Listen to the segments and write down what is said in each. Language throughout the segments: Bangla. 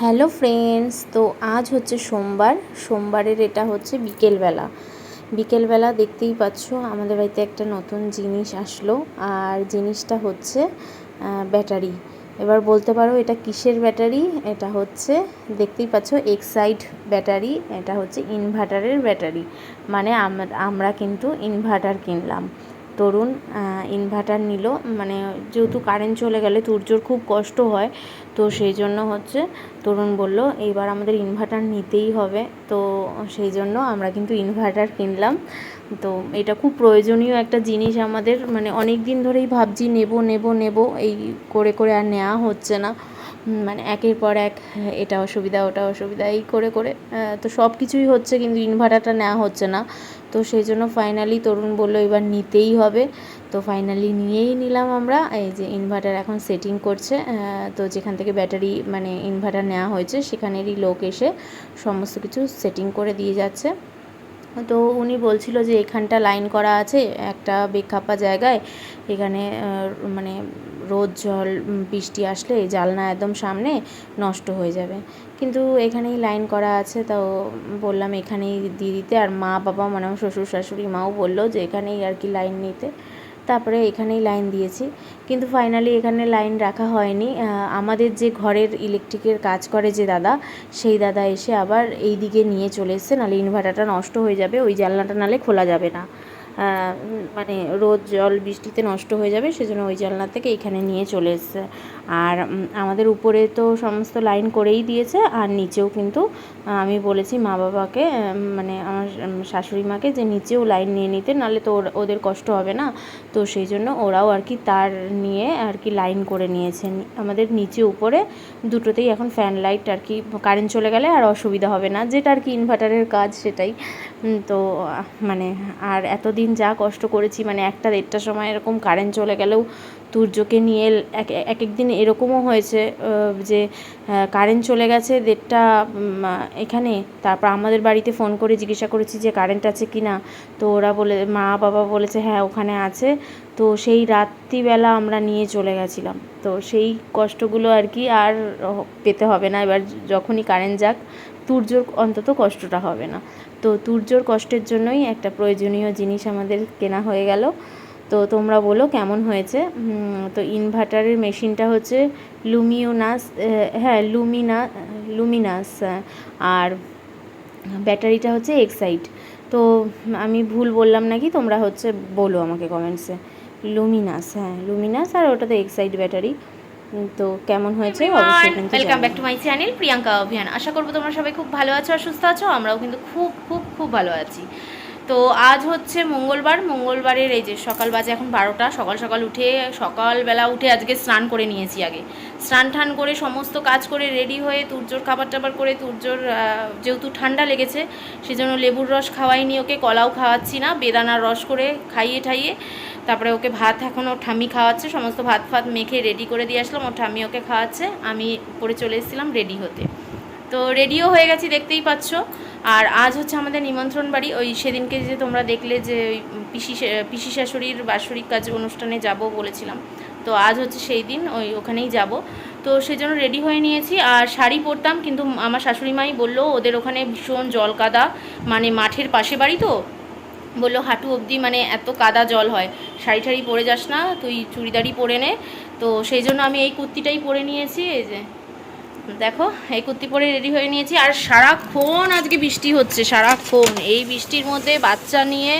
হ্যালো ফ্রেন্ডস, তো আজ হচ্ছে সোমবার। সোমবারের এটা হচ্ছে বিকেলবেলা। বিকেলবেলা দেখতেই পাচ্ছ আমাদের বাড়িতে একটা নতুন জিনিস আসলো, আর জিনিসটা হচ্ছে ব্যাটারি। এবার বলতে পারো এটা কিসের ব্যাটারি? এটা হচ্ছে, দেখতেই পাচ্ছ এক্সাইড ব্যাটারি, এটা হচ্ছে ইনভার্টারের ব্যাটারি। মানে আমরা কিন্তু ইনভার্টার কিনলাম। তরুণ ইনভার্টার নিল। মানে যেহেতু কারেন্ট চলে গেলে তুর্যর খুব কষ্ট হয়, তো সেই জন্য হচ্ছে তরুণ বলল, এইবার আমাদের ইনভার্টার নিতেই হবে। তো সেই জন্য আমরা কিন্তু ইনভার্টার কিনলাম। তো এটা খুব প্রয়োজনীয় একটা জিনিস আমাদের। মানে অনেক দিন ধরেই ভাবছি, নেব নেব নেব, এই করে করে আর নেওয়া হচ্ছে না। মানে একের পর এক, এটা অসুবিধা, ওটা অসুবিধা, এই করে করে। তো সব কিছুই হচ্ছে কিন্তু ইনভার্টারটা নেওয়া হচ্ছে না। তো সেই জন্য ফাইনালি তরুণ বলল, এবার নিতেই হবে। তো ফাইনালি নিয়েই নিলাম আমরা। এই যে ইনভার্টার এখন সেটিং করছে তো যেখান থেকে ব্যাটারি মানে ইনভার্টার নেওয়া হয়েছে, সেখানেরই লোক এসে সমস্ত কিছু সেটিং করে দিয়ে যাচ্ছে। তো উনি বলছিল যে এখানটা লাইন করা আছে, একটা বেখাপা জায়গায়। এখানে মানে রোদ জল বৃষ্টি আসলে জালনা একদম সামনে নষ্ট হয়ে যাবে। কিন্তু এখানেই লাইন করা আছে, তো বললাম এখানেই দিয়ে দিতে আর মা, বাবা মানে আমার শ্বশুর, শাশুড়ি মাও বলল যে এখানেই আর কি লাইন নিতে। তারপরে এখানেই লাইন দিয়েছি। কিন্তু ফাইনালি এখানে লাইন রাখা হয়নি। আমাদের যে ঘরের ইলেকট্রিকের কাজ করে যে দাদা, সেই দাদা এসে আবার এই দিকে নিয়ে চলে এসছে, নাহলে ইনভার্টারটা নষ্ট হয়ে যাবে, ওই জানলাটা নাহলে খোলা যাবে না। মানে রোদ, জল, বৃষ্টিতে নষ্ট হয়ে যাবে, সেজন্য ওই জানলা থেকে এখানে নিয়ে চলে এসছে। আর আমাদের উপরে তো সমস্ত লাইন করেই দিয়েছে, আর নিচেও কিন্তু আমি বলেছি মা বাবাকে মানে আমার শাশুড়ি মাকে যে নিচেও লাইন নিয়ে নিতে, নাহলে তো ওদের কষ্ট হবে না। তো সেই জন্য ওরাও আর কি তার নিয়ে আর কি লাইন করে নিয়েছেন আমাদের নিচে উপরে দুটোতেই এখন ফ্যান লাইট আর কি কারেন্ট চলে গেলে আর অসুবিধা হবে না, যেটা আর কি ইনভার্টারের কাজ সেটাই। তো মানে আর এতদিন যা কষ্ট করেছি মানে একটা দেড়টার সময় এরকম কারেন্ট চলে গেলেও তুর্যকে নিয়ে এক এক দিন এরকমও হয়েছে যে কারেন্ট চলে গেছে দেড়টা এখানে। তারপর আমাদের বাড়িতে ফোন করে জিজ্ঞাসা করেছি যে, কারেন্ট আছে কি না তো ওরা বলে, মা, বাবা বলেছে হ্যাঁ ওখানে আছে। তো সেই রাত্রিবেলা আমরা নিয়ে চলে গেছিলাম। তো সেই কষ্টগুলো আর কি আর পেতে হবে না। এবার যখনই কারেন্ট যাক তুর্যর অন্তত কষ্টটা হবে না। তো তুর্যর কষ্টের জন্যই একটা প্রয়োজনীয় জিনিস আমাদের কেনা হয়ে গেল। তো তোমরা বলো কেমন হয়েছে? তো ইনভার্টারের মেশিনটা হচ্ছে লুমিওনাস হ্যাঁ লুমিনা লুমিনাস আর ব্যাটারিটা হচ্ছে এক্সাইড তো আমি ভুল বললাম নাকি? তোমরা হচ্ছে বলো আমাকে কমেন্টসে লুমিনাস হ্যাঁ লুমিনাস আর ওটাতে এক্সাইড ব্যাটারি। তো কেমন হয়েছে? Welcome back. To my channel Priyanka Abhiyan. আশা করব তোমরা সবাই খুব ভালো আছো আর সুস্থ আছো আমরাও কিন্তু খুব খুব খুব ভালো আছি। তো আজ হচ্ছে মঙ্গলবার মঙ্গলবারের এই যে সকাল বাজে এখন বারোটা সকাল সকাল উঠে সকালবেলা উঠে আজকে স্নান করে নিয়েছি আগে। স্নান টান করে সমস্ত কাজ করে রেডি হয়ে তুর্যোর খাবার টাবার করে তুর্যোর আহ, যেহেতু ঠান্ডা লেগেছে সেজন্য লেবুর রস খাওয়াইনি ওকে কলাও খাওয়াচ্ছি না বেদানার রস করে খাইয়ে ঠাইয়ে তারপরে ওকে ভাত এখন ওর ঠাম্মি খাওয়াচ্ছে সমস্ত ভাত ফাত মেখে রেডি করে দিয়ে আসলাম ওর ঠাম্মি ওকে খাওয়াচ্ছে আমি পরে চলে এসেছিলাম রেডি হতে। তো রেডিও হয়ে গেছি দেখতেই পাচ্ছ। আর আজ হচ্ছে আমাদের নিমন্ত্রণ বাড়ি। ওই সেদিনকে যে তোমরা দেখলে যে ওই পিসি পিসি শাশুড়ির বাৎসরিক কাজ অনুষ্ঠানে যাব বলেছিলাম। তো আজ হচ্ছে সেই দিন, ওই ওখানেই যাব। তো সেই জন্য রেডি হয়ে নিয়েছি। আর শাড়ি পরতাম, কিন্তু আমার শাশুড়ি মাই বলল, ওদের ওখানে ভীষণ জল কাদা মানে মাঠের পাশে বাড়ি তো? বলল, হাঁটু অবধি মানে এত কাদা জল হয়। শাড়ি ঠাড়ি পরে যাস না, তুই চুড়িদারই পরে নে। তো সেই জন্য আমি এই কুর্তিটাই পরে নিয়েছি, এই যে। দেখো, এই কুর্তি পরে রেডি হয়ে নিয়েছি। আর সারাক্ষণ আজকে বৃষ্টি হচ্ছে, সারাক্ষণ। এই বৃষ্টির মধ্যে বাচ্চা নিয়ে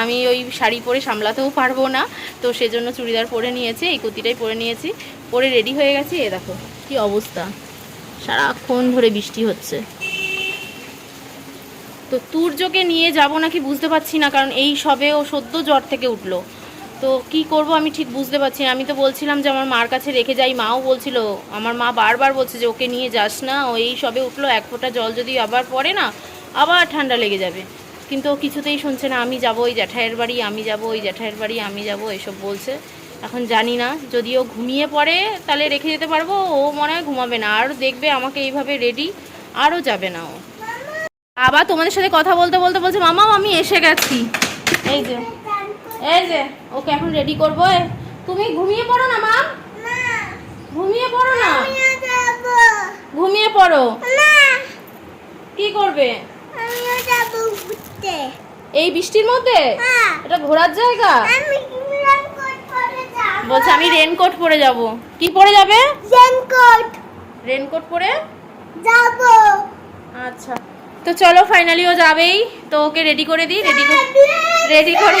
আমি ওই শাড়ি পরে সামলাতেও পারব না। তো সেজন্য চুড়িদার পরে নিয়েছি, এই কুর্তিটাই পরে নিয়েছি। পরে রেডি হয়ে গেছি, এ দেখো, কি অবস্থা। সারাক্ষণ ধরে বৃষ্টি হচ্ছে। তো তুর্যকে নিয়ে যাব নাকি বুঝতে পারছি না, কারণ এই সবে ও সদ্য জ্বর থেকে উঠল। তো কি করব আমি ঠিক বুঝতে পারছি আমি তো বলছিলাম যে আমার মার কাছে রেখে যাই, মাও বলছিল। আমার মা বারবার বলছে যে, ওকে নিয়ে যাস না। ও এই সবে উঠল, এক ফোঁটা জল যদি আবার পড়ে না, আবার ঠান্ডা লেগে যাবে। কিন্তু কিছুতেই শুনছে না, আমি যাব ওই জ্যাঠাইয়ের বাড়ি, আমি যাব ওই জ্যাঠাইয়ের বাড়ি, আমি যাব, এসব বলছে। এখন জানি না যদি ও ঘুমিয়ে পড়ে, তাহলে রেখে যেতে পারব, ও মনে হয় ঘুমাবে না। আর দেখবে আমাকে এইভাবে রেডি আরও যাবে না ও। আবার তোমাদের সাথে কথা বলতে বলতে বলছে মামা আমি এসে গেছি। এই যে। এই যে ওকে এখন রেডি করব তুমি ঘুমিয়ে পড়ো না মা? ঘুমিয়ে পড়ো না? ঘুমিয়ে পড়ো। কি করবে? এই বৃষ্টির মধ্যে? হ্যাঁ। এটা ঘোরার জায়গা? বলছে আমি রেনকোট পরে যাব। কি পরে যাবে? রেনকোট রেনকোট পরে? যাব। আচ্ছা। তো চলো ফাইনালি ও যাবেই। তো ওকে রেডি করে দিই রেডি করে রেডি করে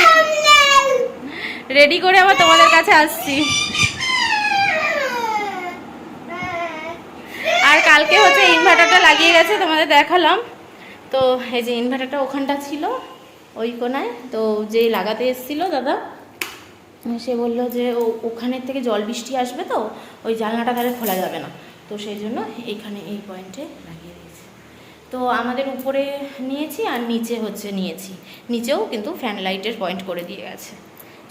রেডি করে আবার তোমাদের কাছে আসছি। আর কালকে হচ্ছে ইনভার্টারটা লাগিয়ে গেছে, তোমাদের দেখালাম। তো এই যে ইনভার্টারটা ওখানটা ছিল, ওই কোনায়। তো যেই লাগাতে এসেছিল দাদা, সে বলল যে ওখানের থেকে জল বৃষ্টি আসবে তো, ওই জানলাটা তাহলে খোলা যাবে না। তো সেই জন্য এইখানে এই পয়েন্টে লাগিয়ে দিয়েছি। তো আমাদের উপরে নিয়েছি আর নিচে হচ্ছে নিয়েছি। নিচেও কিন্তু ফ্যান লাইটের পয়েন্ট করে দিয়ে গেছে।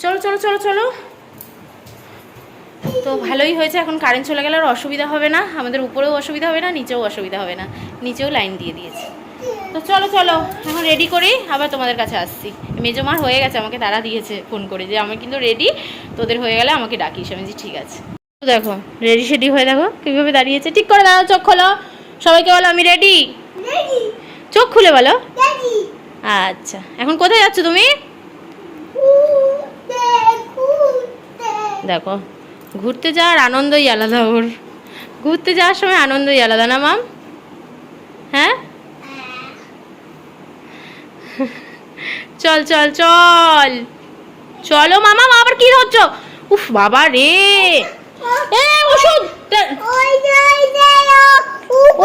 চলো চলো চলো চলো। তো ভালোই হয়েছে এখন কারেন্ট চলে গেলে আর অসুবিধা হবে না। আমাদের উপরেও অসুবিধা হবে না নিচেও অসুবিধা হবে না। নিচেও লাইন দিয়ে দিয়েছে। তো চলো চলো এখন রেডি করি আবার তোমাদের কাছে আসছি। মেজমার হয়ে গেছে আমাকে তারা দিয়েছে ফোন করে যে আমি কিন্তু রেডি তোদের হয়ে গেলে আমাকে ডাকিস। আমি বলছি, ঠিক আছে। তো দেখো রেডি সেডি হয়ে দেখো কীভাবে দাঁড়িয়েছে। ঠিক করে দাঁড়াও চোখ খোলো। সবাইকে বলো আমি রেডি চোখ খুলে বলো। আচ্ছা এখন কোথায় যাচ্ছ তুমি ঘুরতে ঘুরতে দেখো ঘুরতে যাওয়ার আনন্দই আলাদা ওর। ঘুরতে যাওয়ার সময় আনন্দই আলাদা না মাম? হ্যাঁ? চল চল চল। চলো মামা আবার কি হচ্ছ উফ বাবা রে। এ ওষুধ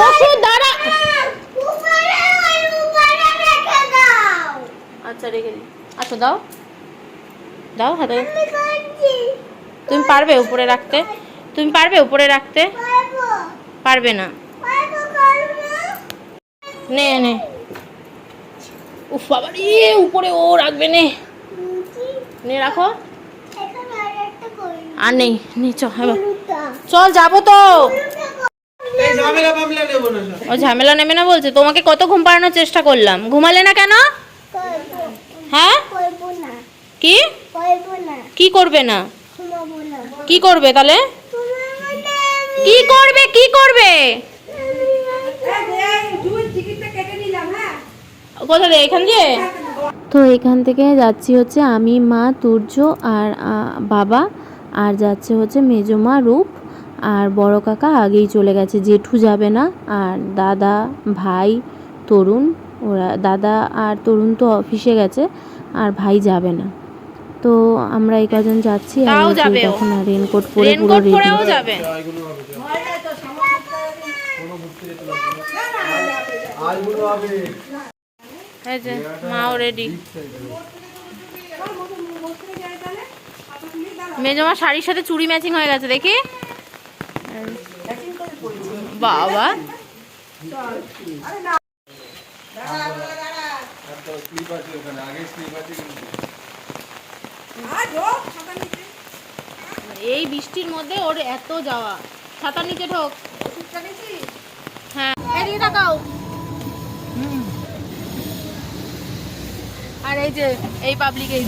ওষুধ দাঁড়া। আচ্ছা রেখে দিই আসো দাও। দাও হাতে। তুমি পারবে উপরে রাখতে? তুমি পারবে উপরে রাখতে? পারবে না। নে নে। উফ বাবা রে উপরে ও রাখবে নে। নে রাখো। আর নেই নে চ এবার চল যাব তো। ঝামেলা ফামেলা নেব না। সব। ও ঝামেলা নেবে না বলছে। তোমাকে কত ঘুম পাড়ানোর চেষ্টা করলাম। ঘুমালে না কেন? হ্যাঁ? কি? কি করবে না? কি করবে তাহলে? কি করবে কি করবে? এখান তো এখান থেকে যাচ্ছি হচ্ছে আমি, মা, তুর্য আর বাবা। আর যাচ্ছে হচ্ছে মেজমা রূপ। আর বড় কাকা আগেই চলে গেছে, জেঠু যাবে না। আর দাদা, ভাই, তরুণ, ওরা, দাদা আর তরুণ তো অফিসে গেছে, আর ভাই যাবে না। তো আমরা এই কজন যাচ্ছি আর ও। রেনকোট পরে পুরো রেডি যাবে না। মাও রেডি মেজমা শাড়ির সাথে চুড়ি ম্যাচিং হয়ে গেছে দেখি বাবা একটা স্লিপ আছে ওখানে, আগে স্লিপ আছে। এই বৃষ্টির মধ্যে ওর এত যাওয়া। ছাতার নিচে ঢোক। হ্যাঁ। আর এই যে, এই পাবলিক এই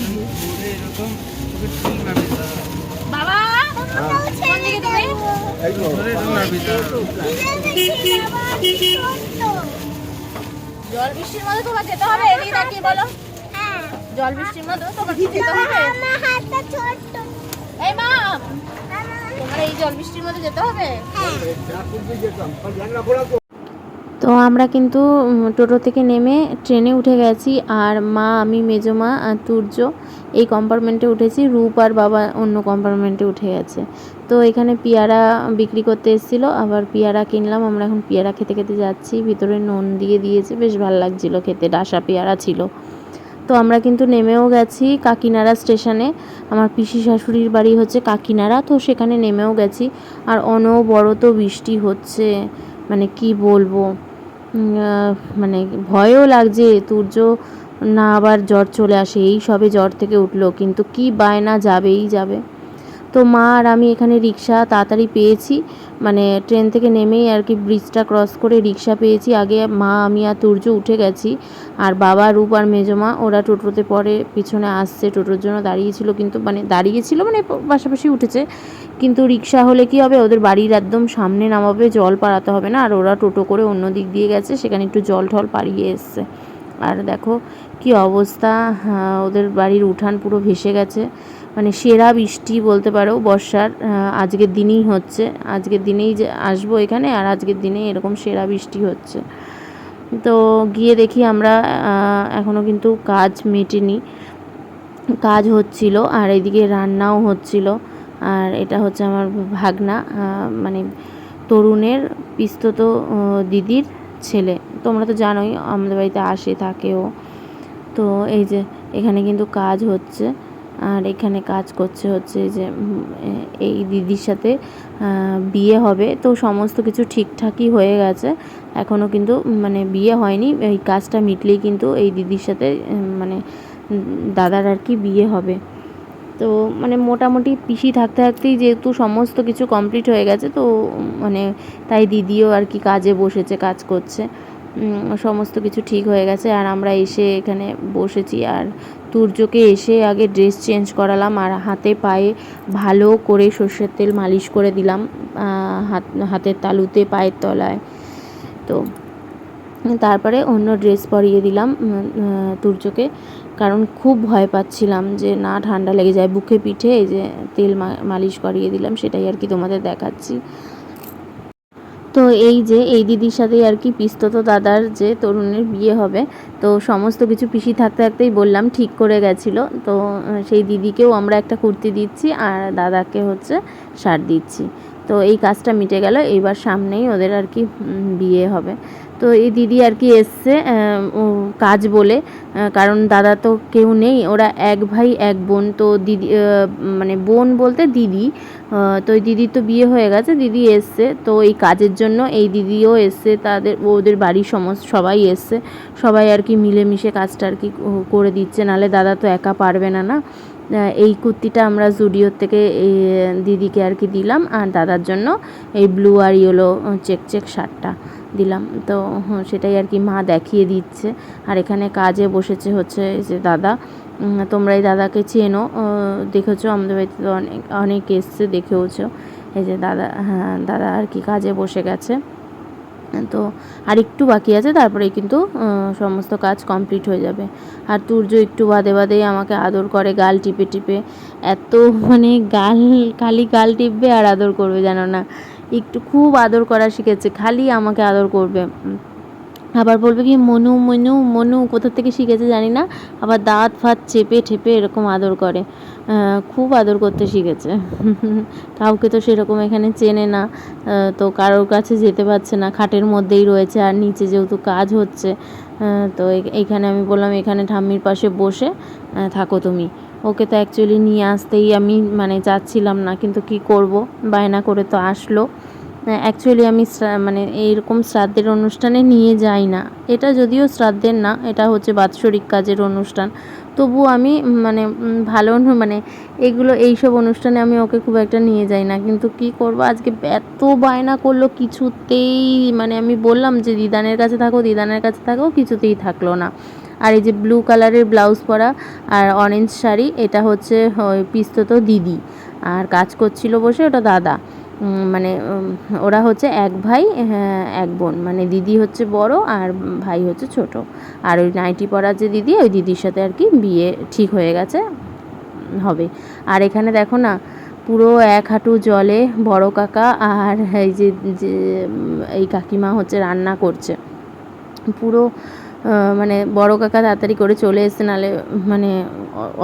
জল বৃষ্টির মধ্যে তোমার যেতে হবে, এদিকে বলো। জল বৃষ্টির মধ্যে তোমার হবে? এই মা, তোমার এই জল বৃষ্টির মধ্যে যেতে হবে? তো আমরা কিন্তু টোটো থেকে নেমে ট্রেনে উঠে গেছি আর মা, আমি মেজমা আর তুর্য এই কম্পার্টমেন্টে উঠেছি। রূপ আর বাবা অন্য কম্পার্টমেন্টে উঠে গেছে। তো এখানে পেয়ারা বিক্রি করতে এসেছিল, আবার পেয়ারা কিনলাম। আমরা এখন পেয়ারা খেতে খেতে যাচ্ছি। ভিতরে নুন দিয়ে দিয়েছে, বেশ ভালো লাগছিল খেতে। ডাসা পেয়ারা ছিল। তো আমরা কিন্তু নেমেও গেছি কাকিনাড়া স্টেশনে। আমার পিসি শাশুড়ির বাড়ি হচ্ছে কাকিনাড়া, তো সেখানে নেমেও গেছি। আর অনবরত বৃষ্টি হচ্ছে মানে কি বলব? মানে ভয়ও লাগছে তুর্য না আবার জ্বর চলে আসে, এই সবে জ্বর থেকে উঠল, কিন্তু কি বায়না যাবেই যাবে। তো মা আর আমি এখানে রিক্সা তাড়াতাড়ি পেয়েছি মানে ট্রেন থেকে নেমেই আর কি ব্রিজটা ক্রস করে রিক্সা পেয়েছি। আগে মা আমি আর তুর্য উঠে গেছি। আর বাবা রূপ আর মেজমা ওরা টোটোতে পরে পিছনে আসছে। টোটোর জন্য দাঁড়িয়েছিল কিন্তু মানে দাঁড়িয়েছিল মানে পাশাপাশি উঠেছে। কিন্তু রিক্সা হলে কি হবে? ওদের বাড়ির একদম সামনে নামাবে জল পাড়াতে হবে না। আর ওরা টোটো করে অন্য দিক দিয়ে গেছে সেখানে একটু জল ঠল পাড়িয়ে এসছে। আর দেখো কি অবস্থা হ্যাঁ, ওদের বাড়ির উঠান পুরো ভেসে গেছে। মানে সেরা বৃষ্টি বলতে পারো, বর্ষার আজকের দিনেই হচ্ছে। আজকের দিনেই যে আসব এখানে আর আজকের দিনেই এরকম সেরা বৃষ্টি হচ্ছে। তো গিয়ে দেখি আমরা এখনও কিন্তু কাজ মেটেনি। কাজ হচ্ছিল আর এদিকে রান্নাও হচ্ছিল। আর এটা হচ্ছে আমার ভাগনা মানে তরুণের পিস্তত দিদির ছেলে। তোমরা তো জানোই আমাদের বাড়িতে আসে, থাকেও। তো এই যে এখানে কিন্তু কাজ হচ্ছে। আর এখানে কাজ করছে হচ্ছে যে এই দিদির সাথে বিয়ে হবে। তো সমস্ত কিছু ঠিকঠাকই হয়ে গেছে। এখনও কিন্তু মানে বিয়ে হয়নি। এই কাজটা মিটলেই কিন্তু এই দিদির সাথে মানে দাদার আর কি বিয়ে হবে। তো মানে মোটামুটি পিসি থাকতে থাকতেই যেহেতু সমস্ত কিছু কমপ্লিট হয়ে গেছে, তো মানে তাই দিদিও আর কি কাজে বসেছে, কাজ করছে। সমস্ত কিছু ঠিক হয়ে গেছে। আর আমরা এসে এখানে বসেছি। আর তুর্যকে এসে আগে ড্রেস চেঞ্জ করালাম আর হাতে পায়ে ভালো করে সর্ষের তেল মালিশ করে দিলাম হাত, হাতের তালুতে, পায়ের তলায়। তো তারপরে অন্য ড্রেস পরিয়ে দিলাম তুর্যকে। কারণ খুব ভয় পাচ্ছিলাম যে না, ঠান্ডা লেগে যায় বুকে পিঠে যে তেল মালিশ করিয়ে দিলাম, সেটাই আর কি তোমাদের দেখাচ্ছি। তো এই যে, এই দিদির সাথেই আর কি পিস্তত দাদার যে তরুণের বিয়ে হবে, তো সমস্ত কিছু পিসি থাকতে থাকতেই বললাম ঠিক করে গেছিল। তো, সেই দিদিকেও আমরা একটা কুর্তি দিচ্ছি আর দাদাকে হচ্ছে শার্ট দিচ্ছি। তো এই কাজটা মিটে গেল, এইবার সামনেই ওদের আর কি বিয়ে হবে। তো এই দিদি আর কি এসছে কাজ বলে কারণ দাদা তো কেউ নেই, ওরা এক ভাই, এক বোন, তো দিদি মানে বোন বলতে দিদি তো এই দিদির তো বিয়ে হয়ে গেছে, দিদি এসছে, তো এই কাজের জন্য এই দিদিও এসছে, তাদের, ওদের বাড়ির সমস্ত সবাই এসছে, সবাই আর কি মিলেমিশে কাজটা আর কি, করে দিচ্ছে, নালে দাদা তো একা পারবে না না এই কুর্তিটা আমরা জুডিওর থেকে দিদিকে আর কি দিলাম আর দাদার জন্য এই ব্লু আর ইয়েলো চেক চেক শার্টটা দিলাম। তো সেটাই আর কি মা দেখিয়ে দিচ্ছে। আর এখানে কাজে বসেছে হচ্ছে যে দাদা। তোমরা এই দাদাকে চেনো দেখেছ? আমাদের বাড়িতে তো অনেক অনেক এসছে, দেখেওছো। এই যে দাদা হ্যাঁ দাদা আর কি কাজে বসে গেছে। তো আর একটু বাকি আছে তারপরে কিন্তু সমস্ত কাজ কমপ্লিট হয়ে যাবে। আর তুর্য একটু বাদে বাদেই আমাকে আদর করে, গাল টিপে টিপে। এত মানে গাল, খালি গাল টিপবে আর আদর করবে, জানো না? একটু খুব আদর করা শিখেছে, খালি আমাকে আদর করবে। আবার বলবে কি, মনু মনু মনু, কোথা থেকে শিখেছে জানি না, আবার দাঁত ফাত চেপে ঠেপে এরকম আদর করে। খুব আদর করতে শিখেছে। কাউকে তো সেরকম এখানে চেনে না। তো কারোর কাছে যেতে পারছে না, খাটের মধ্যেই রয়েছে আর নিচে যেহেতু কাজ হচ্ছে তো এইখানে আমি বললাম, এখানে ঠাম্মির পাশে বসে থাকো তুমি। ওকে তো অ্যাকচুয়ালি নিয়ে আসতেই আমি মানে যাচ্ছিলাম না, কিন্তু কি করব? বায়না করে তো আসলো। অ্যাকচুয়ালি আমি মানে এইরকম শ্রাদ্ধের অনুষ্ঠানে নিয়ে যাই না। এটা যদিও শ্রাদ্ধের না, এটা হচ্ছে বাৎসরিক কাজের অনুষ্ঠান। তবু আমি মানে ভালো মানে এগুলো, এইসব অনুষ্ঠানে আমি ওকে খুব একটা নিয়ে যাই না। কিন্তু কি করব, আজকে এত বায়না করল, কিছুতেই মানে আমি বললাম যে, দিদানের কাছে থাকো, দিদানের কাছে থাকো, কিছুতেই থাকল না। আর এই যে ব্লু কালারের ব্লাউজ পরা আর অরেঞ্জ শাড়ি, এটা হচ্ছে পিস্তত দিদি। আর কাজ করছিল বসে ওটা দাদা। মানে ওরা হচ্ছে এক ভাই হ্যাঁ, এক বোন। মানে দিদি হচ্ছে বড় আর ভাই হচ্ছে ছোট। আর ওই নাইটি পরা যে দিদি ওই দিদির সাথে আর কি বিয়ে ঠিক হয়ে গেছে হবে। আর এখানে দেখো না পুরো এক হাঁটু জলে বড় কাকা আর এই যে এই কাকিমা হচ্ছে রান্না করছে। পুরো মানে বড় কাকা তাড়াতাড়ি করে চলে এসছে নালে মানে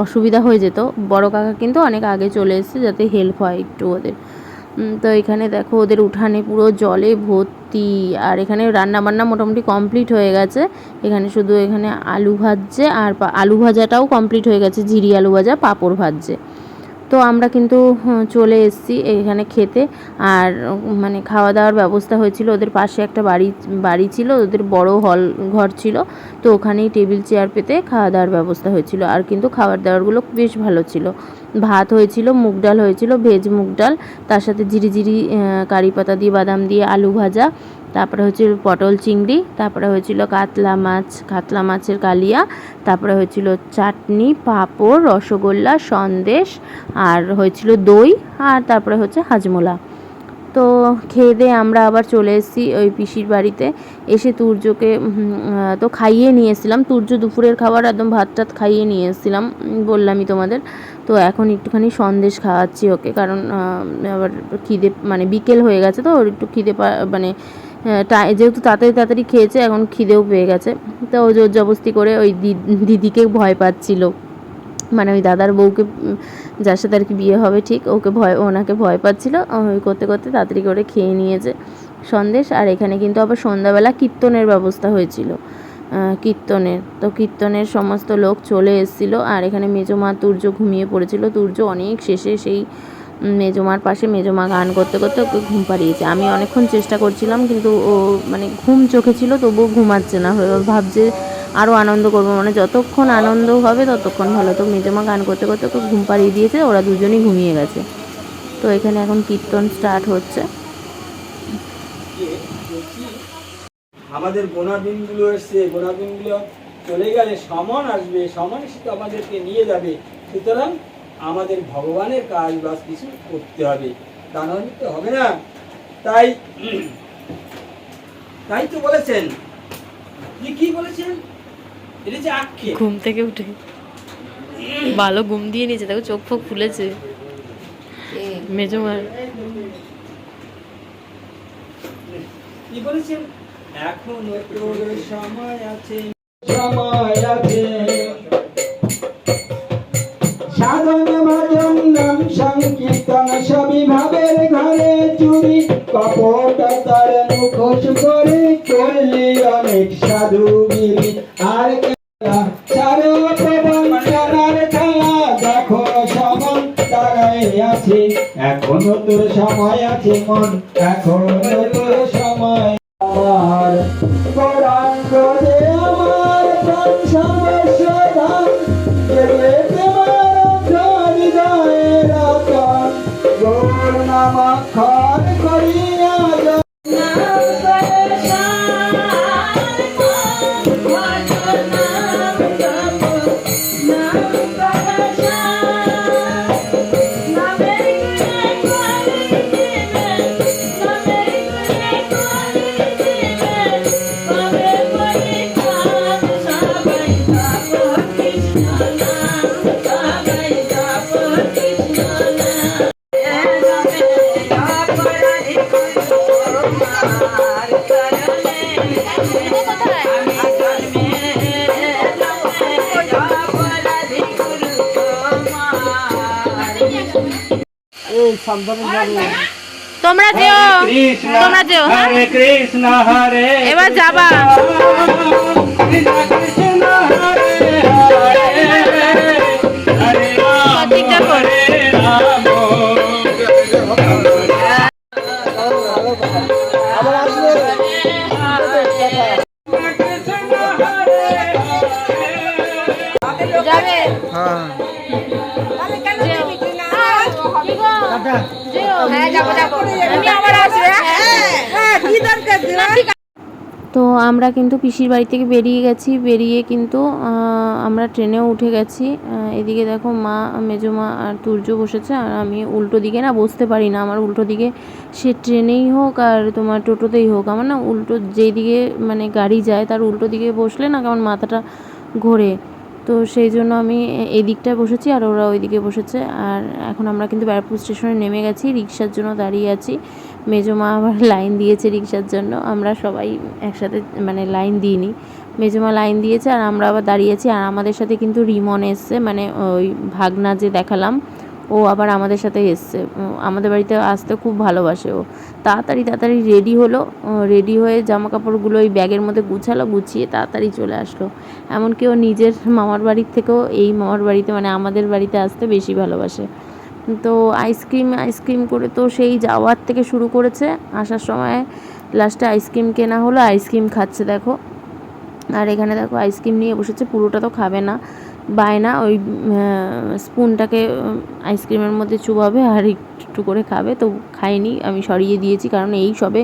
অসুবিধা হয়ে যেত। বড় কাকা কিন্তু অনেক আগে চলে এসছে যাতে হেল্প হয় একটু ওদের। তো এখানে দেখো ওদের উঠানে পুরো জলে ভর্তি। আর এখানে রান্না বান্না মোটামুটি কমপ্লিট হয়ে গেছে। এখানে শুধু এখানে আলু ভাজছে আর আলু ভাজাটাও কমপ্লিট হয়ে গেছে। ঝিরি আলু ভাজা, পাঁপড় ভাজছে। তো আমরা কিন্তু চলে এসেছি এখানে খেতে। আর মানে খাওয়া দাওয়ার ব্যবস্থা হয়েছিল। ওদের পাশে একটা বাড়ি বাড়ি ছিল, ওদের বড় হল, ঘর ছিল। তো ওখানেই টেবিল, চেয়ার পেতে খাওয়া দাওয়ার ব্যবস্থা হয়েছিল। আর কিন্তু খাবার দাবারগুলো বেশ ভালো ছিল। ভাত হয়েছিল, মুগ ডাল হয়েছিল, ভেজ মুগ ডাল, তার সাথে জিরি কারি পাতা দিয়ে, বাদাম দিয়ে আলু ভাজা, তারপরে হচ্ছিল পটল চিংড়ি, তারপরে হয়েছিল কাতলা মাছ, কাতলা মাছের কালিয়া, তারপরে হয়েছিল চাটনি, পাঁপড়, রসগোল্লা, সন্দেশ, আর হয়েছিল দই, আর তারপরে হচ্ছে হাজমোলা। তো খেয়ে দিয়ে আমরা আবার চলে এসেছি ওই পিসির বাড়িতে। এসে তুর্যকে তো খাইয়ে নিয়ে এসেছিলাম। তুর্য দুপুরের খাবার একদম ভাত টাত খাইয়ে নিয়ে এসেছিলাম। বললামই তোমাদের। তো এখন একটুখানি সন্দেশ খাওয়াচ্ছি ওকে। কারণ আবার খিদে মানে বিকেল হয়ে গেছে তো, ওর একটু খিদে মানে যেহেতু তাড়াতাড়ি তাড়াতাড়ি খেয়েছে, এখন খিদেও পেয়ে গেছে। তো ও জোর জবস্তি করে ওই দিদিকে ভয় পাচ্ছিল। মানে ওই দাদার বউকে যার সাথে আর কি বিয়ে হবে ঠিক, ওকে ভয়, ওনাকে ভয় পাচ্ছিল। ওই করতে করতে তাড়াতাড়ি করে খেয়ে নিয়েছে সন্দেশ। আর এখানে কিন্তু আবার সন্ধ্যাবেলা কীর্তনের ব্যবস্থা হয়েছিল। কীর্তনের। তো কীর্তনের সমস্ত লোক চলে এসেছিল আর এখানে মেজমা তুর্য ঘুমিয়ে পড়েছিল। তুর্য অনেক শেষে সেই মেজমার পাশে মেজমা গান করতে করতে ওকে ঘুম পাড়িয়েছে। আমি অনেকক্ষণ চেষ্টা করছিলাম কিন্তু ও মানে ঘুম চোখে ছিল, তবুও ঘুমাচ্ছে না। ভাবছে আরও আনন্দ করব মানে যতক্ষণ আনন্দ হবে ততক্ষণ ভালো। তো মেজমা গান করতে করতে ওকে ঘুম পাড়িয়ে দিয়েছে, ওরা দুজনেই ঘুমিয়ে গেছে। তো এখানে এখন কীর্তন স্টার্ট হচ্ছে। আমাদের গোনা দিনগুলো এসছে গোনা দিনগুলো চলে গেলে সমান আসবে সমান এসে তো আমাদেরকে নিয়ে যাবে। সুতরাং আমাদের ভগবানের কাজ বাস কিছু করতে হবে তা নাহলে তো হবে না। তাই তাই তো বলেছেন। কি কি বলেছেন? এটা যে আক্ষেপ। ঘুম থেকে উঠে। ভালো ঘুম দিয়ে নিয়েছে দেখো চোখ ফোক ফুলেছে। মেজমার কি বলেছেন? এখনও তোর সময় আছে। সময় আছে। সাধন ভজন নাম সংকীর্তন, সবই ভাবের ঘরে। চুরি কপটতার মুখোশ করে করলি অনেক আর প্রবঞ্চনার খেলা দেখো সমন আছে। এখনও তোর সময় আছে, মন এখনও তোমরা যেও। তোমরা যেও হ্যাঁ? হরে কৃষ্ণ হরে এবার যাবা। আবার আসবে তো আমরা কিন্তু পিসির বাড়ি থেকে বেরিয়ে গেছি। বেরিয়ে কিন্তু আমরা ট্রেনেও উঠে গেছি। এদিকে দেখো মা মেজো মা আর তুর্য বসেছে। আর আমি উল্টো দিকে না বসতে পারি না। আমার উল্টো দিকে সে ট্রেনেই হোক আর তোমার টোটোতেই হোক। আমার না উল্টো যেই দিকে মানে গাড়ি যায়, তার উল্টো দিকে বসলে না কেমন মাথাটা ঘোরে। তো সেই জন্য আমি এদিকটায় বসেছি আর ওরা ওই দিকে বসেছে। আর এখন আমরা কিন্তু ব্যারাকপুর স্টেশনে নেমে গেছি রিক্সার জন্য দাঁড়িয়ে আছি। মেজো মা আবার লাইন দিয়েছে রিক্সার জন্য। আমরা সবাই একসাথে মানে লাইন দিইনি। মেজমা লাইন দিয়েছে আর আমরা আবার দাঁড়িয়েছি আর আমাদের সাথে কিন্তু রিমন এসছে। মানে ওই ভাগনা যে দেখালাম ও আবার আমাদের সাথে এসছে। আমাদের বাড়িতে আসতে খুব ভালোবাসে ও। তাড়াতাড়ি তাড়াতাড়ি রেডি হলো। রেডি হয়ে জামা কাপড়গুলো ওই ব্যাগের মধ্যে গুছালো, গুছিয়ে তাড়াতাড়ি চলে আসলো। এমনকি ও নিজের মামার বাড়ির থেকেও এই মামার বাড়িতে মানে আমাদের বাড়িতে আসতে বেশি ভালোবাসে। তো আইসক্রিম আইসক্রিম করে তো সেই যাওয়ার থেকে শুরু করেছে। আসার সময় লাস্টে আইসক্রিম কেনা হলো আইসক্রিম খাচ্ছে দেখো। আর এখানে দেখো আইসক্রিম নিয়ে বসেছে, পুরোটা তো খাবে না। বায়না ওই স্পুনটাকে আইসক্রিমের মধ্যে চুবাবে আর একটু করে খাবে। তো খাইনি, আমি সরিয়ে দিয়েছি কারণ এই সবে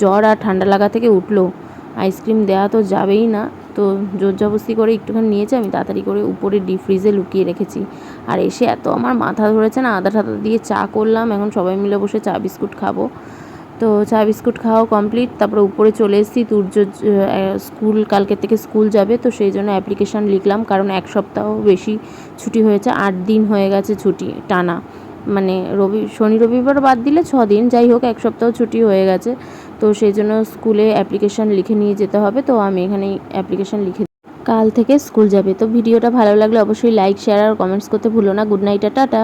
জ্বর আর ঠান্ডা লাগা থেকে উঠল। আইসক্রিম দেওয়া তো যাবেই না। তো জোর জবস্তি করে একটুখানি নিয়েছে, আমি তাড়াতাড়ি করে উপরে ডিপ ফ্রিজে লুকিয়ে রেখেছি। আর এসে এত আমার মাথা ধরেছে না আদা টাদা দিয়ে চা করলাম। এখন সবাই মিলে বসে চা, বিস্কুট খাব। তো চা বিস্কুট খাওয়া কমপ্লিট তারপরে উপরে চলে এসেছি, তুর্য স্কুল, কালকের থেকে স্কুল যাবে, তো সেই জন্য অ্যাপ্লিকেশান লিখলাম, কারণ এক সপ্তাহ বেশি ছুটি হয়েছে, আট দিন হয়ে গেছে ছুটি, টানা। মানে রবি, শনি, রবিবার বাদ দিলে ছ দিন, যাই হোক, এক সপ্তাহ ছুটি হয়ে গেছে, তো সেই জন্য স্কুলে অ্যাপ্লিকেশান লিখে নিয়ে যেতে হবে, তো আমি এখানে অ্যাপ্লিকেশান লিখে কাল থেকে স্কুল যাবে, তো ভিডিওটা ভালো লাগলে অবশ্যই লাইক শেয়ার আর কমেন্টস করতে ভুলো না। Good night tata.